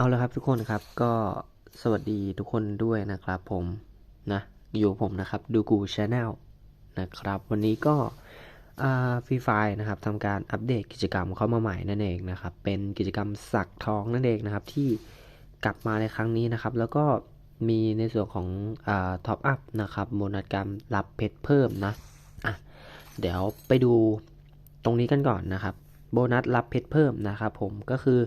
เอาละครับทุกคนครับก็สวัสดีทุกคนด้วยนะครับผมนะอยู่ผมนะครับดูกูชาแนลนะครับ วันนี้ก็ฟรีไฟนะครับทำการอัปเดตกิจกรรมเข้ามาใหม่นั่นเองนะครับ เป็นกิจกรรมสักทองนั่นเองนะครับ ที่กลับมาในครั้งนี้นะครับ แล้วก็มีในส่วนของท็อปอัพนะครับโบนัสการรับเพชรเพิ่มนะอะเดี๋ยวไปดูตรงนี้กันก่อนนะครับ โบนัสรับเพชรเพิ่มนะครับ ผมก็คือ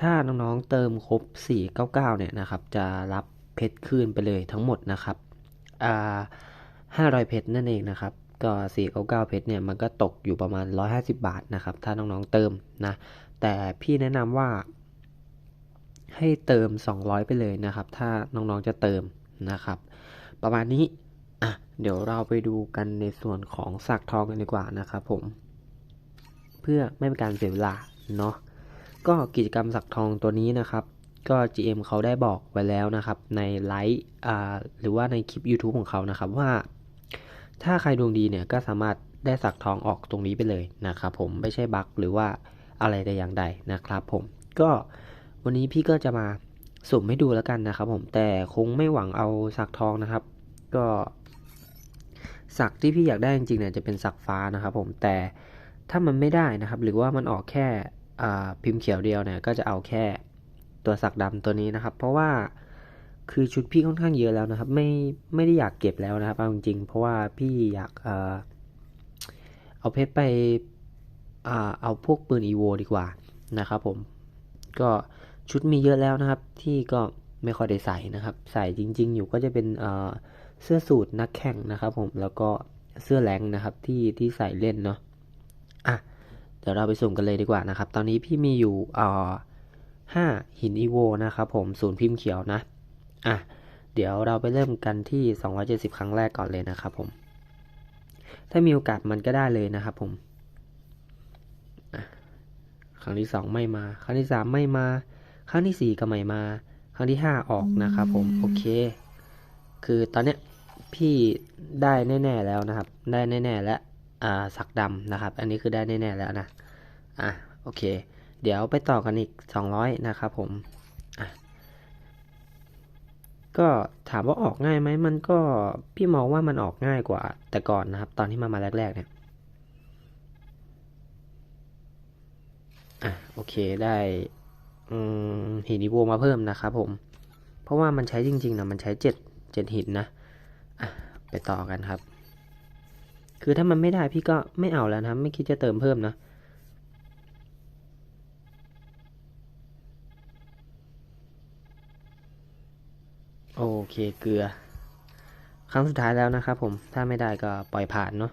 ถ้าน้องๆเติมครบ 499 เนี่ยนะครับ จะรับเพชรคืนไปเลยทั้งหมดนะครับอ่า500 เพชรนั่นเองนะครับ ก็ 499 เพชรเนี่ยมันก็ตกอยู่ประมาณ 150 บาทนะครับ ถ้าน้องๆเติมนะ แต่พี่แนะนำว่า ให้เติม 200 ไปเลยนะครับ ถ้าน้องๆจะเติมนะครับ ประมาณนี้อะเดี๋ยวเราไปดูกันในส่วนของสักทองกันดีกว่านะครับผม เพื่อไม่เป็นการเสียเวลาเนาะ ก็กิจกรรมสักทองตัวนี้นะครับ ก็ GM เขาได้บอกไว้แล้วนะครับ ในไลฟ์อ่าหรือว่าในคลิป YouTube ของเขานะครับว่า ถ้าใครดวงดีเนี่ยก็สามารถได้สักทองออกตรงนี้ไปเลยนะครับผมไม่ใช่บั๊กหรือว่าอะไรแต่อย่างใดนะครับผมก็วันนี้พี่ก็จะมาสุ่มให้ดูแล้วกันนะครับผมแต่คงไม่หวังเอาสักทองนะครับ ก็สักที่พี่อยากได้จริงๆเนี่ยจะเป็นสักฟ้านะครับผมแต่ถ้ามันไม่ได้นะครับ หรือว่ามันออกแค่ พิมพ์เขียวเดียวเนี่ยก็จะเอาแค่ตัวสักดำตัวนี้นะครับ เพราะว่าคือชุดพี่ค่อนข้างเยอะแล้วนะครับ ไม่ไม่ได้อยากเก็บแล้วนะครับเอาจริงๆเพราะว่าพี่อยากเอาเพชรไปเอาพวกปืนอีโวดีกว่านะครับผมก็ชุดมีเยอะแล้วนะครับ ที่ก็ไม่ค่อยได้ใส่นะครับ ใส่จริง ๆ อยู่ก็จะเป็นเสื้อสูทนักแข่งนะครับ ผมแล้วก็เสื้อแรงนะครับที่ที่ใส่เล่นเนาะ เดี๋ยวเราไปสุ่มกันเลยดีกว่านะครับ ตอนนี้พี่มีอยู่อ่าห้าหินอีโวนะครับผมศูนย์พิมพ์เขียวนะ อะ เดี๋ยวเราไปเริ่มกันที่ 270 ครั้งแรกก่อนเลยนะครับผม ถ้ามีโอกาสมันก็ได้เลยนะครับผม ครั้งที่ 2 ไม่มา ครั้งที่ 3 ไม่มา ครั้งที่ 4 ก็ไม่มา ครั้งที่ 5 ออกนะครับผม โอเค คือตอนเนี้ยพี่ได้แน่ ๆ แล้วนะครับ ได้แน่ ๆ แล้ว สักดำนะครับ อันนี้คือได้แน่ๆแล้วนะ อะโอเค เดี๋ยวไปต่อกันอีก 200 นะครับผมอะก็ถามว่าออกง่ายไหมมันก็พี่มองว่ามันออกง่ายกว่า แต่ก่อนนะครับ ตอนที่มามาแรกๆเนี่ย อะโอเคได้หินอีโวมาเพิ่มนะครับผม เพราะว่ามันใช้จริงๆนะมันใช้เจ็ดเจ็ดหินนะ อะไปต่อกันครับ คือถ้ามันไม่ได้พี่ก็ไม่เอาแล้วนะไม่คิดจะเติมเพิ่มนะโอเคเกลือ ครั้งสุดท้ายแล้วนะครับผมถ้าไม่ได้ก็ปล่อยผ่านเนาะ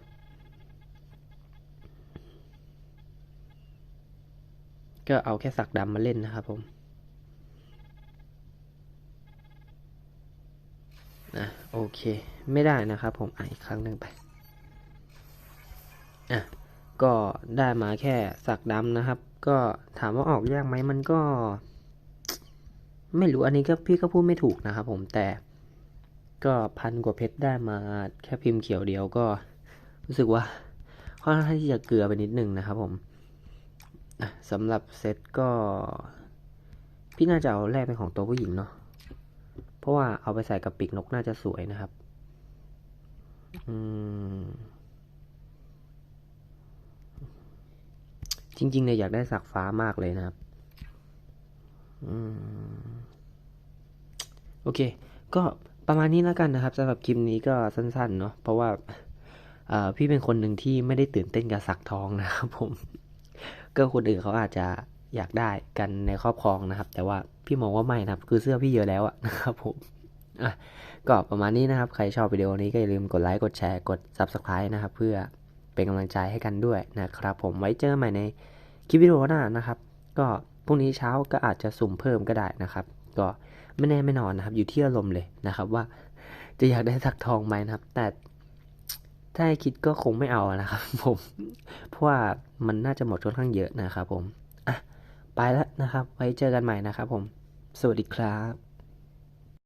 ก็เอาแค่สักดำมาเล่นนะครับผมนะโอเค ไม่ได้นะครับผมอะอีกครั้งหนึ่งไป อะก็ได้มาแค่สักดำนะครับ ก็ถามว่าออกยากไหมมันก็ ไม่รู้อันนี้ก็พี่ก็พูดไม่ถูกนะครับผมแต่ ก็พันกว่าเพชรได้มาแค่พิมพ์เขียวเดียวก็ รู้สึกว่าค่อนข้างที่จะเกลือไปนิดนึงนะครับผมสำหรับเซตก็ พี่น่าจะเอาแรกเป็นของตัวผู้หญิงเนาะเพราะว่าเอาไปใส่กับปีกนกน่าจะสวยนะครับ อืม จริงๆเนี่ยอยากได้สักฟ้ามากเลยนะครับโอเค ก็ประมาณนี้แล้วกันนะครับสำหรับคลิปนี้ก็สั้นๆเนาะเพราะว่าพี่เป็นคนหนึ่งที่ไม่ได้ตื่นเต้นกับสักทองนะครับผม ก็คนอื่นเขาอาจจะอยากได้กันในครอบครองนะครับ แต่ว่าพี่มองว่าไม่นะครับ คือเสื้อพี่เยอะแล้วอะนะครับผมอะก็ประมาณนี้นะครับ ใครชอบวิดีโอนี้ก็อย่าลืมกดไลค์กดแชร์กด Subscribe นะครับ เพื่อ เป็นกำลังใจให้กันด้วยนะครับ ผมไว้เจอใหม่ในคลิปวิดีโอหน้านะครับ ก็พรุ่งนี้เช้าก็อาจจะสุ่มเพิ่มก็ได้นะครับ ก็ไม่แน่ไม่นอนนะครับ อยู่ที่อารมณ์เลยนะครับ ว่าจะอยากได้สักทองไหมนะครับ แต่ถ้าคิดก็คงไม่เอานะครับ ผม เพราะว่ามันน่าจะหมดค่อนข้างเยอะนะครับ ผมอะไปแล้วนะครับ ไว้เจอกันใหม่นะครับ ผม สวัสดีครับ